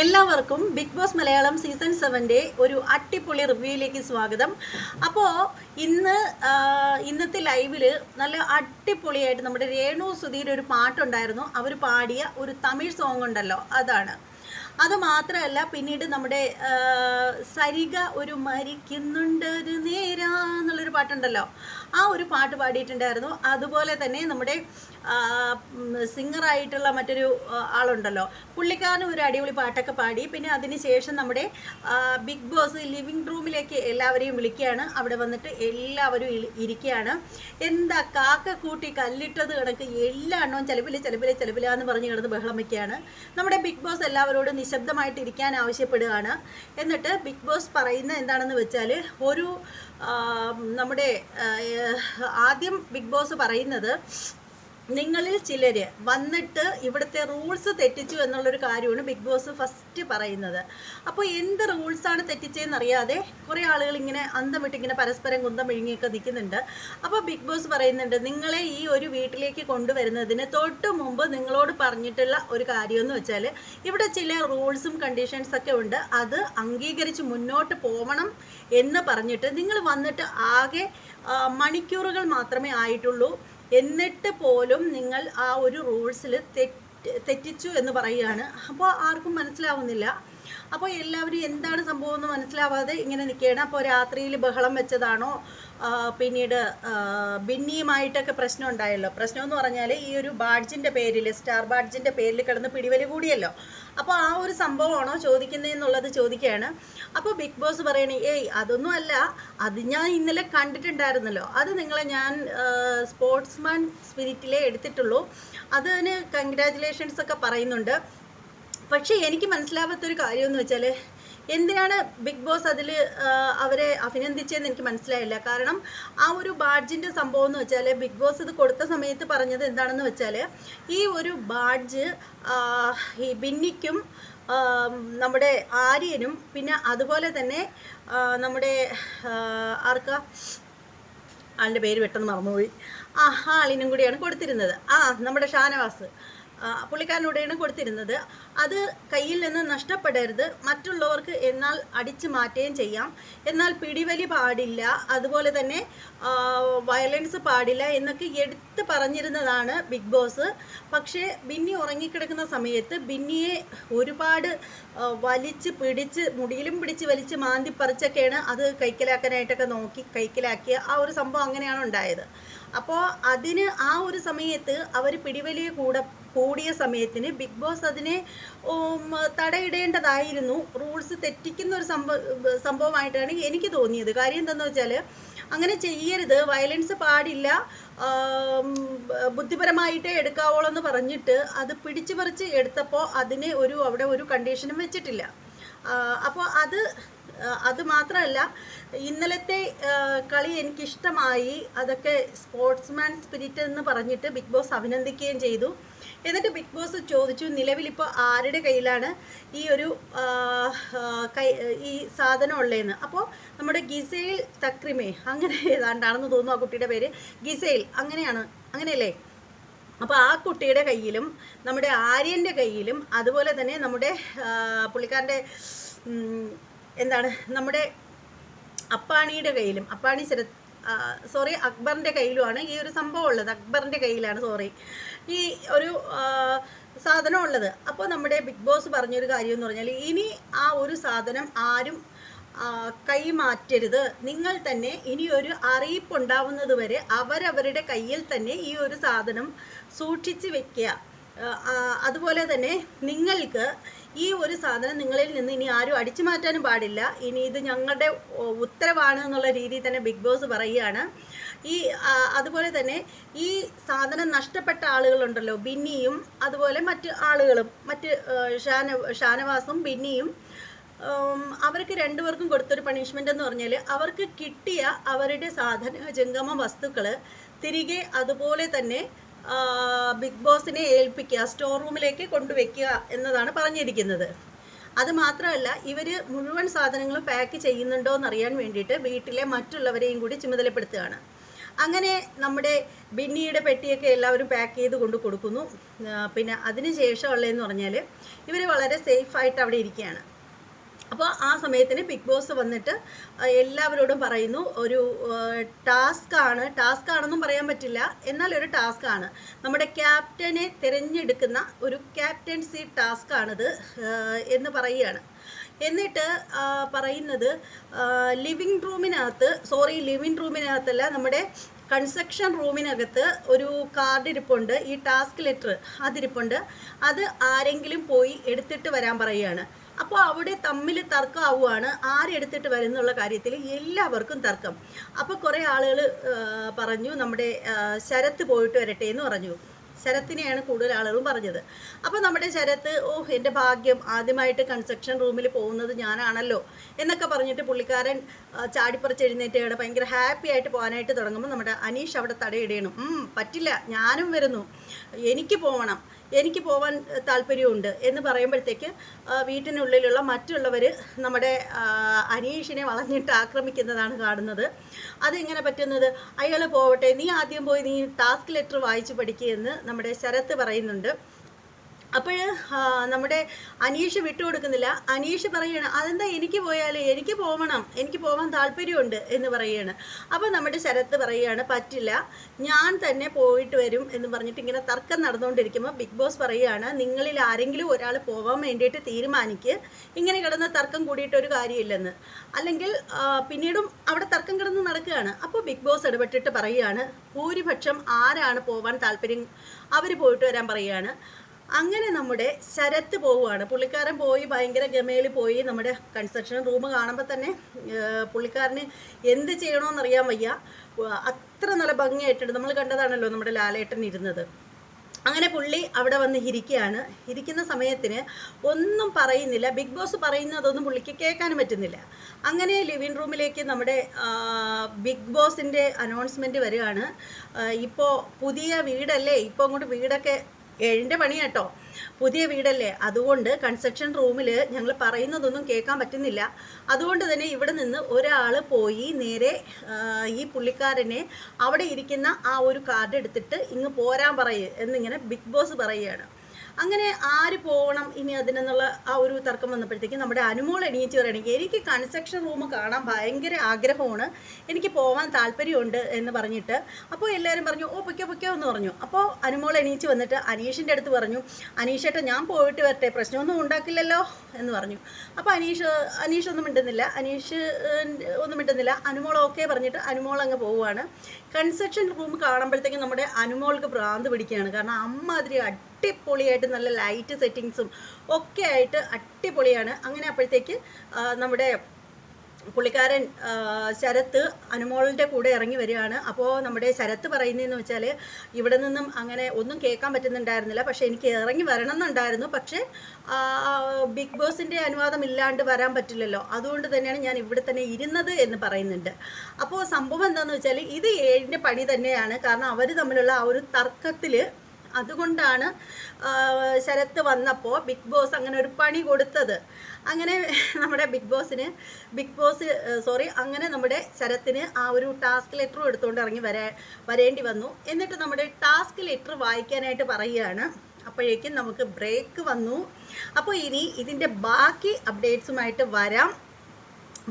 എല്ലാവർക്കും big Boss Malayalam season സെവന്റെ ഒരു അട്ടിപ്പൊളി റിവ്യൂയിലേക്ക് സ്വാഗതം. അപ്പോൾ ഇന്ന് ഇന്നത്തെ ലൈവിൽ നല്ല അടിപൊളിയായിട്ട് നമ്മുടെ രേണു സുധീർ ഒരു പാട്ടുണ്ടായിരുന്നു. അവർ പാടിയ ഒരു തമിഴ് സോങ് ഉണ്ടല്ലോ അതാണ്. അത് മാത്രമല്ല പിന്നീട് നമ്മുടെ സരിക ഒരു മരിക്കുന്നുണ്ട് ഒരു നേരാ എന്നുള്ളൊരു പാട്ടുണ്ടല്ലോ. ആ ഒരു പാട്ട് പാടിയിട്ടുണ്ടായിരുന്നു. അതുപോലെ തന്നെ നമ്മുടെ സിംഗറായിട്ടുള്ള മറ്റൊരു ആളുണ്ടല്ലോ. പുള്ളിക്കാരനും ഒരു അടിപൊളി പാട്ടൊക്കെ പാടി. പിന്നെ അതിന് ശേഷം നമ്മുടെ ബിഗ് ബോസ് ലിവിങ് റൂമിലേക്ക് എല്ലാവരെയും വിളിക്കുകയാണ്. അവിടെ വന്നിട്ട് എല്ലാവരും ഇരി- ഇരിക്കുകയാണ്. എന്താ കാക്ക കൂട്ടി കല്ലിട്ടത് കണക്ക് എല്ലാ എണ്ണവും ചിലപ്പില്ല ചിലപ്പില്ല ചിലപ്പില്ല എന്ന് പറഞ്ഞ് കിടന്ന് ബഹളം വയ്ക്കുകയാണ് നമ്മുടെ ബിഗ് ബോസ് എല്ലാവരോടും നിശബ്ദമായിട്ട് ഇരിക്കാൻ ആവശ്യപ്പെടുകയാണ്. എന്നിട്ട് ബിഗ് ബോസ് പറയുന്ന എന്താണെന്ന് വെച്ചാൽ ഒരു നമ്മുടെ ആദ്യം ബിഗ് ബോസ് പറയുന്നത് നിങ്ങളിൽ ചിലര് വന്നിട്ട് ഇവിടുത്തെ റൂൾസ് തെറ്റിച്ചു എന്നുള്ളൊരു കാര്യമാണ് ബിഗ് ബോസ് ഫസ്റ്റ് പറയുന്നത്. അപ്പോൾ എന്ത് റൂൾസാണ് തെറ്റിച്ചതെന്ന് അറിയാതെ കുറേ ആളുകൾ ഇങ്ങനെ അന്തം വിട്ട് ഇങ്ങനെ പരസ്പരം കുന്തം വിഴുങ്ങിയൊക്കെ നിൽക്കുന്നുണ്ട്. അപ്പോൾ ബിഗ് ബോസ് പറയുന്നുണ്ട് നിങ്ങളെ ഈ ഒരു വീട്ടിലേക്ക് കൊണ്ടുവരുന്നതിന് തൊട്ട് മുമ്പ് നിങ്ങളോട് പറഞ്ഞിട്ടുള്ള ഒരു കാര്യമെന്ന് വെച്ചാൽ ഇവിടെ ചില റൂൾസും കണ്ടീഷൻസ് ഒക്കെ ഉണ്ട്. അത് അംഗീകരിച്ച് മുന്നോട്ട് പോകണം എന്ന് പറഞ്ഞിട്ട് നിങ്ങൾ വന്നിട്ട് ആകെ മണിക്കൂറുകൾ മാത്രമേ ആയിട്ടുള്ളൂ. എന്നിട്ട് പോലും നിങ്ങൾ ആ ഒരു റൂൾസിൽ തെറ്റ് തെറ്റിച്ചു എന്ന് പറയുകയാണ്. അപ്പോൾ ആർക്കും മനസ്സിലാവുന്നില്ല. അപ്പോൾ എല്ലാവരും എന്താണ് സംഭവം എന്ന് മനസ്സിലാവാതെ ഇങ്ങനെ നിൽക്കുകയാണ്. അപ്പോൾ രാത്രിയിൽ ബഹളം വെച്ചതാണോ? പിന്നീട് ബിന്നിയുമായിട്ടൊക്കെ പ്രശ്നം ഉണ്ടായല്ലോ. പ്രശ്നം എന്ന് പറഞ്ഞാൽ ഈ ഒരു ബാഡ്ജിന്റെ പേരിൽ സ്റ്റാർ ബാഡ്ജിന്റെ പേരിൽ കിടന്ന് പിടിവലി കൂടിയല്ലോ. അപ്പോൾ ആ ഒരു സംഭവമാണോ ചോദിക്കുന്നതെന്നുള്ളത് ചോദിക്കുകയാണ്. അപ്പോൾ ബിഗ് ബോസ് പറയണേ ഏയ് അതൊന്നും അല്ല അത് ഞാൻ ഇന്നലെ കണ്ടിട്ടുണ്ടായിരുന്നല്ലോ. അത് നിങ്ങളെ ഞാൻ സ്പോർട്സ്മാൻ സ്പിരിറ്റിലേ എടുത്തിട്ടുള്ളൂ. അതിന് കൺഗ്രാചുലേഷൻസ് ഒക്കെ പറയുന്നുണ്ട്. പക്ഷേ എനിക്ക് മനസ്സിലാവാത്തൊരു കാര്യമെന്ന് വെച്ചാൽ എന്തിനാണ് ബിഗ് ബോസ് അതിൽ അവരെ അഭിനന്ദിച്ചതെന്ന് എനിക്ക് മനസ്സിലായില്ല. കാരണം ആ ഒരു ബാഡ്ജിന്റെ സംഭവം എന്ന് വെച്ചാൽ ബിഗ് ബോസ് ഇത് കൊടുത്ത സമയത്ത് പറഞ്ഞത് എന്താണെന്ന് വെച്ചാൽ ഈ ഒരു ബാഡ്ജ് ഈ ബിന്നിക്കും നമ്മുടെ ആര്യനും പിന്നെ അതുപോലെ തന്നെ നമ്മുടെ ആർക്ക? ആളുടെ പേര് പെട്ടെന്ന് മറന്നുപോയി. ആ ആളിനും കൂടിയാണ് കൊടുത്തിരുന്നത്. ആ നമ്മുടെ ഷാനവാസ്. പുള്ളിക്കാരനൂടെയാണ് കൊടുത്തിരുന്നത്. അത് കയ്യിൽ നിന്ന് നഷ്ടപ്പെടരുത്. മറ്റുള്ളവർക്ക് എന്നാൽ അടിച്ചു മാറ്റുകയും ചെയ്യാം. എന്നാൽ പിടിവലി പാടില്ല. അതുപോലെ തന്നെ വയലൻസ് പാടില്ല എന്നൊക്കെ എടുത്ത് പറഞ്ഞിരുന്നതാണ് ബിഗ് ബോസ്. പക്ഷേ ബിന്നി ഉറങ്ങിക്കിടക്കുന്ന സമയത്ത് ബിന്നിയെ ഒരുപാട് വലിച്ച് പിടിച്ച് മുടിയിലും പിടിച്ച് വലിച്ച് മാന്തി പറിച്ചൊക്കെയാണ് അത് കൈക്കലാക്കാനായിട്ടൊക്കെ നോക്കി കൈക്കലാക്കിയ ആ ഒരു സംഭവം അങ്ങനെയാണ് ഉണ്ടായത്. അപ്പോൾ അതിന് ആ ഒരു സമയത്ത് അവർ പിടിവലിയെ കൂടെ കൂടിയ സമയത്തിന് ബിഗ് ബോസ് അതിനെ തടയിടേണ്ടതായിരുന്നു. റൂൾസ് തെറ്റിക്കുന്ന ഒരു സംഭവ സംഭവമായിട്ടാണ് എനിക്ക് തോന്നിയത്. കാര്യം എന്താണെന്ന് വെച്ചാൽ അങ്ങനെ ചെയ്യരുത്. വയലൻസ് പാടില്ല. ബുദ്ധിപരമായിട്ടേ എടുക്കാവുള്ളൂ എന്ന് പറഞ്ഞിട്ട് അത് പിടിച്ചു പറിച്ച് എടുത്തപ്പോൾ അതിനെ ഒരു അവിടെ ഒരു കണ്ടീഷനും വെച്ചിട്ടില്ല. അപ്പോൾ അത് അത് മാത്രമല്ല ഇന്നലത്തെ കളി എനിക്കിഷ്ടമായി. അതൊക്കെ സ്പോർട്സ്മാൻ സ്പിരിറ്റ് എന്ന് പറഞ്ഞിട്ട് ബിഗ് ബോസ് അഭിനന്ദിക്കുകയും ചെയ്തു. എന്നിട്ട് ബിഗ് ബോസ് ചോദിച്ചു നിലവിലിപ്പോൾ ആരുടെ കയ്യിലാണ് ഈ ഒരു കൈ ഈ സാധനം ഉള്ളതെന്ന് അപ്പോൾ നമ്മുടെ ഗിസൈൽ തക്രിമേ അങ്ങനെ ഏതാണ്ടാണെന്ന് തോന്നുന്നു ആ കുട്ടിയുടെ പേര്. ഗിസൈൽ അങ്ങനെയാണ് അങ്ങനെയല്ലേ? അപ്പോൾ ആ കുട്ടിയുടെ കയ്യിലും നമ്മുടെ ആര്യന്റെ കയ്യിലും അതുപോലെ തന്നെ നമ്മുടെ പുള്ളിക്കാരന്റെ എന്താണ് നമ്മുടെ അപ്പാണിയുടെ കയ്യിലും അപ്പാണി ശര സോറി അക്ബറിന്റെ കയ്യിലുമാണ് ഈ ഒരു സംഭവം ഉള്ളത്. അക്ബറിന്റെ കയ്യിലാണ് സോറി ഈ ഒരു സാധനം ഉള്ളത്. അപ്പോൾ നമ്മുടെ ബിഗ് ബോസ് പറഞ്ഞൊരു കാര്യം എന്ന് പറഞ്ഞാൽ ഇനി ആ ഒരു സാധനം ആരും കൈമാറ്റരുത്. നിങ്ങൾ തന്നെ ഇനി ഒരു അറിയിപ്പ് ഉണ്ടാവുന്നത് വരെ അവരവരുടെ കയ്യിൽ തന്നെ ഈ ഒരു സാധനം സൂക്ഷിച്ച് വെക്കുക. അതുപോലെ തന്നെ നിങ്ങൾക്ക് ഈ ഒരു സാധനം നിങ്ങളിൽ നിന്ന് ഇനി ആരും അടിച്ചു മാറ്റാനും പാടില്ല. ഇനി ഇത് ഞങ്ങളുടെ ഉത്തരവാണ് എന്നുള്ള രീതിയിൽ തന്നെ ബിഗ് ബോസ് പറയുകയാണ്. ഈ അതുപോലെ തന്നെ ഈ സാധനം നഷ്ടപ്പെട്ട ആളുകളുണ്ടല്ലോ ബിന്നിയും അതുപോലെ മറ്റ് ആളുകളും മറ്റ് ഷാന ഷാനവാസും ബിന്നിയും അവർക്ക് രണ്ടുപേർക്കും കൊടുത്തൊരു പണിഷ്മെന്റ് എന്ന് പറഞ്ഞാൽ അവർക്ക് കിട്ടിയ അവരുടെ സാധന ജംഗമ വസ്തുക്കൾ തിരികെ അതുപോലെ തന്നെ ബിഗ് ബോസിനെ ഏൽപ്പിക്കുക സ്റ്റോർ റൂമിലേക്ക് കൊണ്ടുവയ്ക്കുക എന്നതാണ് പറഞ്ഞിരിക്കുന്നത്. അത് മാത്രമല്ല ഇവർ മുഴുവൻ സാധനങ്ങളും പാക്ക് ചെയ്യുന്നുണ്ടോ എന്നറിയാൻ വേണ്ടിയിട്ട് വീട്ടിലെ മറ്റുള്ളവരെയും കൂടി ചുമതലപ്പെടുത്തുകയാണ്. അങ്ങനെ നമ്മുടെ ബിന്നിയുടെ പെട്ടിയൊക്കെ എല്ലാവരും പാക്ക് ചെയ്ത് കൊണ്ട് കൊടുക്കുന്നു. പിന്നെ അതിന് ശേഷമുള്ളതെന്ന് പറഞ്ഞാൽ ഇവർ വളരെ സേഫായിട്ട് അവിടെ ഇരിക്കുകയാണ്. അപ്പോൾ ആ സമയത്തിന് ബിഗ് ബോസ് വന്നിട്ട് എല്ലാവരോടും പറയുന്നു ഒരു ടാസ്ക് ആണ്. ടാസ്ക് ആണെന്നും പറയാൻ പറ്റില്ല. എന്നാൽ ഒരു ടാസ്ക് ആണ്. നമ്മുടെ ക്യാപ്റ്റനെ തിരഞ്ഞെടുക്കുന്ന ഒരു ക്യാപ്റ്റൻസി ടാസ്ക് ആണിത് എന്ന് പറയുകയാണ്. എന്നിട്ട് പറയുന്നത് ലിവിങ് റൂമിനകത്ത് സോറി ലിവിങ് റൂമിനകത്തല്ല നമ്മുടെ കൺസ്ട്രക്ഷൻ റൂമിനകത്ത് ഒരു കാർഡ് ഇരിപ്പുണ്ട് ഈ ടാസ്ക് ലെറ്റർ അതിരിപ്പുണ്ട്. അത് ആരെങ്കിലും പോയി എടുത്തിട്ട് വരാൻ പറയുകയാണ്. അപ്പോൾ അവിടെ തമ്മിൽ തർക്കമാവുകയാണ് ആരെടുത്തിട്ട് വരുന്നുള്ള കാര്യത്തിൽ എല്ലാവർക്കും തർക്കം. അപ്പോൾ കുറേ ആളുകൾ പറഞ്ഞു നമ്മുടെ ശരത്ത് പോയിട്ട് വരട്ടെ എന്ന് പറഞ്ഞു. ശരത്തിനെയാണ് കൂടുതൽ ആളുകളും പറഞ്ഞത്. അപ്പോൾ നമ്മുടെ ശരത്ത് ഓ എന്റെ ഭാഗ്യം ആദ്യമായിട്ട് കൺസ്ട്രക്ഷൻ റൂമിൽ പോകുന്നത് ഞാനാണല്ലോ എന്നൊക്കെ പറഞ്ഞിട്ട് പുള്ളിക്കാരൻ ചാടിപ്പറിച്ച് എഴുന്നേറ്റ് ഭയങ്കര ഹാപ്പി ആയിട്ട് പോകാനായിട്ട് തുടങ്ങുമ്പോൾ നമ്മുടെ അനീഷ് അവിടെ തടയിടണം. "ഉം, പറ്റില്ല ഞാനും വരുന്നു. എനിക്ക് പോകണം എനിക്ക് ഏഹ്, താല്പര്യമുണ്ട് എന്ന് പറയുമ്പോഴത്തേക്ക് വീട്ടിനുള്ളിലുള്ള മറ്റുള്ളവർ നമ്മുടെ അനീഷിനെ വളഞ്ഞിട്ട് ആക്രമിക്കുന്നതാണ് കാണുന്നത്. അതെങ്ങനെ പറ്റുന്നത്? അയാൾ പോവട്ടെ നീ ആദ്യം പോയി നീ ടാസ്ക് ലെറ്റർ വായിച്ച് പഠിക്കുകയെന്ന് നമ്മുടെ ശരത്ത് പറയുന്നുണ്ട്. അപ്പോൾ നമ്മുടെ അനീഷ് വിട്ടുകൊടുക്കുന്നില്ല. അനീഷ് പറയുകയാണ് അതെന്താ എനിക്ക് പോയാലേ? എനിക്ക് പോകണം എനിക്ക് പോകാൻ താല്പര്യമുണ്ട് എന്ന് പറയുകയാണ് അപ്പോൾ നമ്മുടെ ശരത്ത് പറയുകയാണ് പറ്റില്ല. ഞാൻ തന്നെ പോയിട്ട് വരും എന്ന് പറഞ്ഞിട്ട് ഇങ്ങനെ തർക്കം നടന്നുകൊണ്ടിരിക്കുമ്പോൾ ബിഗ് ബോസ് പറയുകയാണ് നിങ്ങളിൽ ആരെങ്കിലും ഒരാൾ പോകാൻ വേണ്ടിയിട്ട് തീരുമാനിക്ക്. ഇങ്ങനെ കിടന്ന് തർക്കം കൂടിയിട്ട് ഒരു കാര്യമില്ലെന്ന്. അല്ലെങ്കിൽ പിന്നീടും അവിടെ തർക്കം കിടന്ന് നടക്കുകയാണ്. അപ്പോൾ ബിഗ് ബോസ് ഇടപെട്ടിട്ട് പറയുകയാണ് ഭൂരിപക്ഷം ആരാണ് പോകാൻ താല്പര്യം? അവർ പോയിട്ട് വരാൻ പറയുകയാണ് അങ്ങനെ നമ്മുടെ ശരത്ത് പോവുകയാണ്. പുള്ളിക്കാരൻ പോയി ഭയങ്കര ഗമയിൽ പോയി നമ്മുടെ കൺസ്ട്രക്ഷൻ റൂം കാണുമ്പോൾ തന്നെ പുള്ളിക്കാരന് എന്ത് ചെയ്യണമെന്നറിയാൻ വയ്യ. അത്ര നല്ല ഭംഗിയായിട്ടുണ്ട്. നമ്മൾ കണ്ടതാണല്ലോ നമ്മുടെ ലാലേട്ടൻ ഇരുന്നത്. അങ്ങനെ പുള്ളി അവിടെ വന്ന് ഇരിക്കുകയാണ്. ഇരിക്കുന്ന സമയത്തിന് ഒന്നും പറയുന്നില്ല. ബിഗ് ബോസ് പറയുന്നതൊന്നും പുള്ളിക്ക് കേൾക്കാനും പറ്റുന്നില്ല. അങ്ങനെ ലിവിങ് റൂമിലേക്ക് നമ്മുടെ ബിഗ് ബോസിന്റെ അനൗൺസ്മെന്റ് വരികയാണ്. ഇപ്പോൾ പുതിയ വീടല്ലേ? ഇപ്പോൾ അങ്ങോട്ട് വീടൊക്കെ ഏഴിന്റെ പണി കേട്ടോ പുതിയ വീടല്ലേ? അതുകൊണ്ട് കൺസ്ട്രക്ഷൻ റൂമിൽ ഞങ്ങൾ പറയുന്നതൊന്നും കേൾക്കാൻ പറ്റുന്നില്ല. അതുകൊണ്ട് തന്നെ ഇവിടെ നിന്ന് ഒരാൾ പോയി നേരെ ഈ പുള്ളിക്കാരനെ അവിടെ ഇരിക്കുന്ന ആ ഒരു കാർഡ് എടുത്തിട്ട് ഇങ്ങ് പോരാൻ പറയ് എന്നിങ്ങനെ ബിഗ് ബോസ് പറയുകയാണ്. അങ്ങനെ ആര് പോകണം ഇനി അതിനെന്നുള്ള ആ ഒരു തർക്കം വന്നപ്പോഴത്തേക്കും നമ്മുടെ അനുമോൾ എണീച്ച് പറയുകയാണെങ്കിൽ എനിക്ക് കൺസ്ട്രക്ഷൻ റൂം കാണാൻ ഭയങ്കര ആഗ്രഹമാണ്. എനിക്ക് പോകാൻ താല്പര്യമുണ്ട് എന്ന് പറഞ്ഞിട്ട് അപ്പോൾ എല്ലാവരും പറഞ്ഞു ഓ പൊയ്ക്കോ പൊയ്ക്കോ എന്ന് പറഞ്ഞു. അപ്പോൾ അനുമോൾ എണീച്ച് വന്നിട്ട് അനീഷിന്റെ അടുത്ത് പറഞ്ഞു അനീഷേട്ട ഞാൻ പോയിട്ട് വരട്ടെ പ്രശ്നമൊന്നും ഉണ്ടാക്കില്ലല്ലോ എന്ന് പറഞ്ഞു. അപ്പോൾ അനീഷ് അനീഷ് ഒന്നും മിണ്ടുന്നില്ല. അനീഷ് ഒന്നും മിണ്ടുന്നില്ല. അനുമോൾ ഓക്കെ പറഞ്ഞിട്ട് അനുമോൾ അങ്ങ് പോവുകയാണ്. കൺസ്ട്രക്ഷൻ റൂം കാണുമ്പോഴത്തേക്കും നമ്മുടെ അനുമോൾക്ക് ഭ്രാന്ത് പിടിക്കുകയാണ്. കാരണം അമ്മാതിരി അടിപൊളിയായിട്ട് നല്ല ലൈറ്റ് സെറ്റിങ്സും ഒക്കെ ആയിട്ട് അടിപൊളിയാണ്. അങ്ങനെ അപ്പോഴത്തേക്ക് നമ്മുടെ പുള്ളിക്കാരൻ ശരത്ത് അനുമോളിന്റെ കൂടെ ഇറങ്ങി വരികയാണ്. അപ്പോൾ നമ്മുടെ ശരത്ത് പറയുന്നതെന്ന് വെച്ചാൽ ഇവിടെ നിന്നും അങ്ങനെ ഒന്നും കേൾക്കാൻ പറ്റുന്നുണ്ടായിരുന്നില്ല. പക്ഷേ എനിക്ക് ഇറങ്ങി വരണം എന്നുണ്ടായിരുന്നു പക്ഷേ ബിഗ് ബോസിന്റെ അനുവാദം ഇല്ലാണ്ട് വരാൻ പറ്റില്ലല്ലോ. അതുകൊണ്ട് തന്നെയാണ് ഞാൻ ഇവിടെ തന്നെ ഇരുന്നത് എന്ന് പറയുന്നുണ്ട്. അപ്പോൾ സംഭവം എന്താണെന്ന് വെച്ചാൽ ഇത് ഏഴിന്റെ പണി തന്നെയാണ്. കാരണം അവർ തമ്മിലുള്ള ആ ഒരു തർക്കത്തിൽ അതുകൊണ്ടാണ് ശരത്ത് വന്നപ്പോൾ ബിഗ് ബോസ് അങ്ങനെ ഒരു പണി കൊടുത്തത്. അങ്ങനെ നമ്മുടെ ബിഗ് ബോസിന് ബിഗ് ബോസ് സോറി അങ്ങനെ നമ്മുടെ ശരത്തിന് ആ ഒരു ടാസ്ക് ലെറ്റർ എടുത്തുകൊണ്ട് ഇറങ്ങി വരാ വരേണ്ടി വന്നു. എന്നിട്ട് നമ്മുടെ ടാസ്ക് ലെറ്റർ വായിക്കാനായിട്ട് പറയുകയാണ്. അപ്പോഴേക്കും നമുക്ക് ബ്രേക്ക് വന്നു. അപ്പോൾ ഇനി ഇതിന്റെ ബാക്കി അപ്ഡേറ്റ്സുമായിട്ട് വരാം.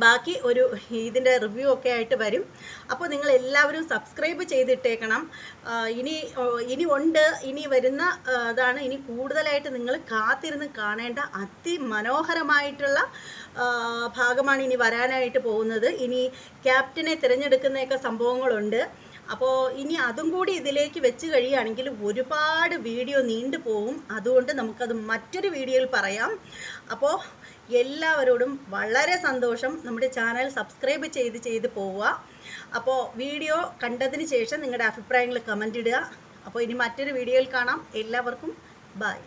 ബാക്കി ഒരു ഇതിന്റെ റിവ്യൂ ഒക്കെ ആയിട്ട് വരും. അപ്പോൾ നിങ്ങൾ എല്ലാവരും സബ്സ്ക്രൈബ് ചെയ്തിട്ടേക്കണം. ഇനി ഇനി ഉണ്ട് ഇനി വരുന്ന ഇതാണ് ഇനി കൂടുതലായിട്ട് നിങ്ങൾ കാത്തിരുന്ന് കാണേണ്ട അതിമനോഹരമായിട്ടുള്ള ഭാഗമാണ് ഇനി വരാനായിട്ട് പോകുന്നത്. ഇനി ക്യാപ്റ്റനെ തിരഞ്ഞെടുക്കുന്നതൊക്കെ സംഭവങ്ങളുണ്ട്. അപ്പോൾ ഇനി അതും കൂടി ഇതിലേക്ക് വെച്ച് കഴിയുകയാണെങ്കിൽ ഒരുപാട് വീഡിയോ നീണ്ടു പോവും അതുകൊണ്ട് നമുക്കത് മറ്റൊരു വീഡിയോയിൽ പറയാം. അപ്പോൾ എല്ലാവരോടും വളരെ സന്തോഷം. നമ്മുടെ ചാനൽ സബ്സ്ക്രൈബ് ചെയ്ത് ചെയ്ത് പോവുക. അപ്പോൾ വീഡിയോ കണ്ടതിന് ശേഷം നിങ്ങളുടെ അഭിപ്രായങ്ങൾ കമന്റ് ഇടുക. അപ്പോൾ ഇനി മറ്റൊരു വീഡിയോയിൽ കാണാം. എല്ലാവർക്കും ബൈ